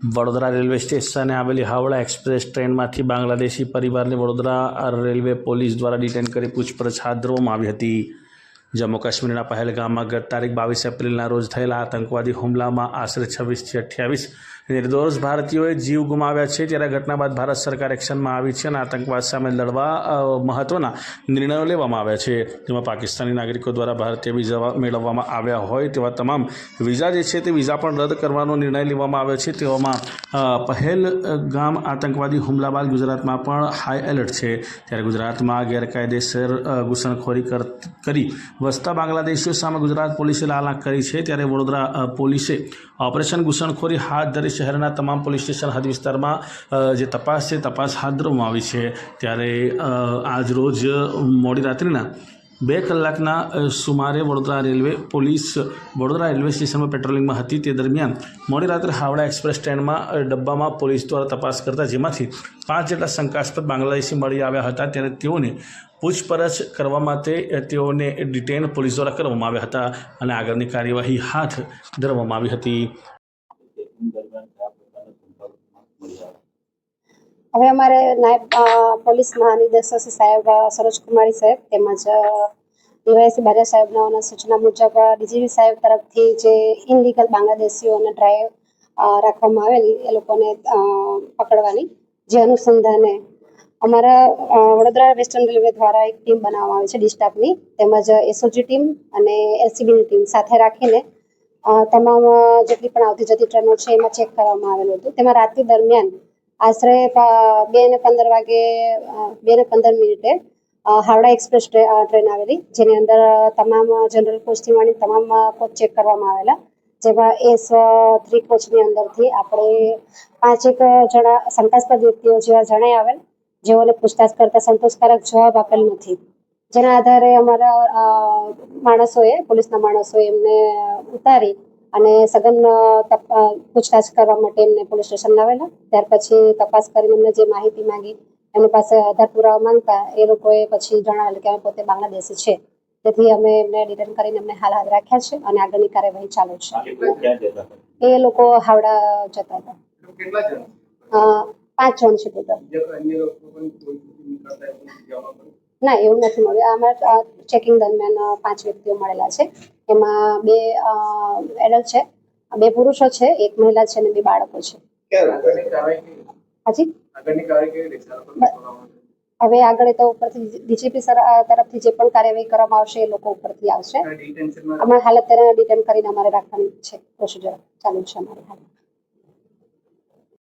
Vadodara railway સ્ટેશને આવેલી Howrah express ટ્રેનમાંથી બાંગ્લાદેશી પરિવારને વડોદરા રેલવે પોલીસ દ્વારા ડિટેન કરી પૂછપરછ હાથ ધરવામાં આવી હતી. જમ્મુ કાશ્મીરના પહેલગામમાં ગત તારીખ બાવીસ એપ્રિલના રોજ થયેલા આતંકવાદી હુમલામાં આશરે છવ્વીસથી અઠ્યાવીસ નિર્દોષ ભારતીયોએ જીવ ગુમાવ્યા છે ત્યારે ઘટના બાદ ભારત સરકાર એક્શનમાં આવી છે અને આતંકવાદ સામે લડવા મહત્વના નિર્ણયો લેવામાં આવ્યા છે. જેમાં પાકિસ્તાની નાગરિકો દ્વારા ભારતીય વિઝા મેળવવામાં આવ્યા હોય તેવા તમામ વિઝા જે છે તે વિઝા પણ રદ કરવાનો નિર્ણય લેવામાં આવ્યો છે. તેવામાં પહેલગામ પહેલ ગામ આતંકવાદી હુમલા બાદ ગુજરાતમાં પણ હાઈ એલર્ટ છે. ત્યારે ગુજરાતમાં ગેરકાયદેસર ઘૂસણખોરી કરી વસતા બાંગ્લાદેશીઓ સામે ગુજરાત પોલીસે લાલ કરી છે. ત્યારે વડોદરા પોલીસે ઓપરેશન ઘૂસણખોરી હાથ ધરી શહેરના તમામ પોલીસ સ્ટેશન હદ વિસ્તારમાં જે તપાસ છે, તપાસ હાથ ધરવામાં આવી છે. ત્યારે આજ રોજ મોડી રાત્રિના બે કલાકના સુમારે Vadodara railway police Vadodara railway સ્ટેશનમાં પેટ્રોલિંગમાં હતી. તે દરમિયાન મોડી રાત્રે હાવડા એક્સપ્રેસ ટ્રેનમાં ડબ્બામાં પોલીસ દ્વારા તપાસ કરતા જેમાંથી પાંચ જેટલા શંકાસ્પદ બાંગ્લાદેશી મળી આવ્યા હતા ત્યારે તેઓને પૂછપરછ કરવા માટે તેઓને ડિટેન પોલીસ દ્વારા કરવામાં આવ્યા હતા અને આગળની કાર્યવાહી હાથ ધરવામાં આવી હતી. હવે અમારે નાયબ પોલીસ મહાનિદેશક સાહેબ સરોજ કુમારી સાહેબ તેમજ ડીવાયસી બાજા સાહેબના સૂચના મુજબ ડીજીપી સાહેબ તરફથી જે ઇનલીગલ બાંગ્લાદેશીઓને ડ્રાઈવ રાખવામાં આવેલી, એ લોકોને પકડવાની જે અનુસંધાને અમારા વડોદરા વેસ્ટર્ન રેલવે દ્વારા એક ટીમ બનાવવામાં આવી છે, ડિસ્ટાફની, તેમજ એસઓજી ટીમ અને એલસીબીની ટીમ સાથે રાખીને તમામ જેટલી પણ આવતી જતી ટ્રેનો છે, એમાં ચેક કરવામાં આવેલું હતું. તેમાં રાત્રિ દરમિયાન આશરે બે ને પંદર વાગે બે ને પંદર મિનિટે હાવડા એક્સપ્રેસ ટ્રેન આવેલી, જેની અંદર તમામ જનરલ કોચથી માંડી તમામ કોચ ચેક કરવામાં આવેલા. જેમાં એસ થ્રી કોચની અંદરથી આપણે પાંચેક જણા શંકાસ્પદ વ્યક્તિઓ જેવા જણાઈ આવેલ, જેઓને પૂછતાછ કરતા સંતોષકારક જવાબ આપેલ નથી. જેના આધારે અમારા માણસોએ, પોલીસના માણસોએ એમને ઉતારી અને સઘન પૂછતાછ કરવા માટે એમને પોલીસ સ્ટેશન લાવેલા. ત્યાર પછી તપાસ કરીને એમને જે માહિતી માંગી એમની પાસે આધાર પુરાવા માંગતા એ લોકોએ પછી જણાવેલું કે અમે પોતે બાંગ્લાદેશી છે. તેથી અમે એમને ડિટેન કરીને એમને હાલ હાથ રાખ્યા છે અને આગળની કાર્યવાહી ચાલુ છે. ક્યાં જતા હતા? એ લોકો હાવડા જતા હતા. અ, પાંચ જણ છે ટોટલ ના એવું નથી મળ્યું. અમારા ચેકિંગ દરમિયાન પાંચ વ્યક્તિઓ મળેલા છે. એમાં બે એડલ્ટ છે બે પુરુષો છે એક મહિલા છે અને બે બાળકો છે. હાજી? હવે આગળ તો ઉપરથી ડીજીપી સર તરફથી જે પણ કાર્યવાહી કરવામાં આવશે એ લોકો ઉપરથી આવશે. અમારે હાલ અત્યારે ડિટેન કરીને અમારે રાખવાની છે પ્રોસિજર ચાલુ છે અમારે હાલ